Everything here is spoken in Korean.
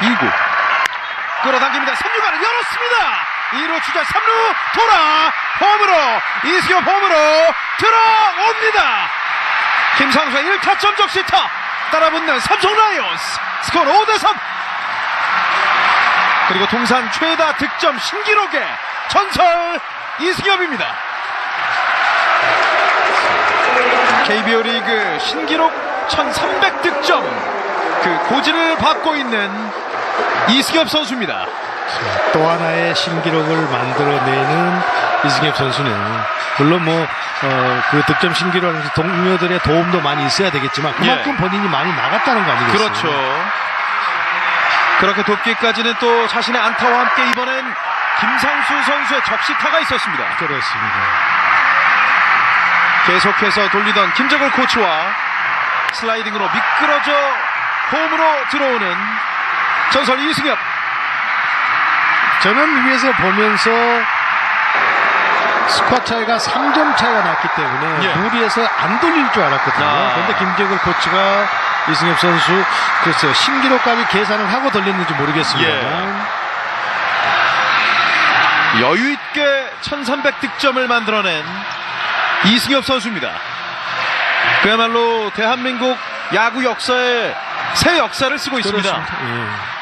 2구. 끌어당깁니다. 3루간을 열었습니다. 2루 주자 3루 돌아. 홈으로 이승엽 홈으로 들어옵니다. 김상수의 1타점 적시타. 따라붙는 삼성 라이온스. 스코어 5대3 그리고 통산 최다 득점 신기록의 전설 이승엽입니다. KBO 리그 신기록 1300득점. 그 고지를 받고 있는 이승엽 선수입니다. 또 하나의 신기록을 만들어내는 이승엽 선수는 물론 뭐그 득점 신기록하면서 동료들의 도움도 많이 있어야 되겠지만 그만큼 예. 본인이 많이 나갔다는 거 아니겠어요? 그렇죠. 그렇게 돕기까지는 또 자신의 안타와 함께 이번엔 김상수 선수의 적시타가 있었습니다. 그렇습니다. 계속해서 돌리던 김정을 코치와 슬라이딩으로 미끄러져 홈으로 들어오는 전설 이승엽. 저는 위에서 보면서 스쿼 차이가 3점 차이가 났기 때문에 예. 무리해서 안 돌릴 줄 알았거든요. 아. 그런데 김재걸 코치가 이승엽 선수 글쎄요 신기록까지 계산을 하고 돌렸는지 모르겠습니다만 여유 있게 1300 득점을 만들어낸 이승엽 선수입니다. 그야말로 대한민국 야구 역사에 새 역사를 쓰고 있습니다. 그렇습니다. 예.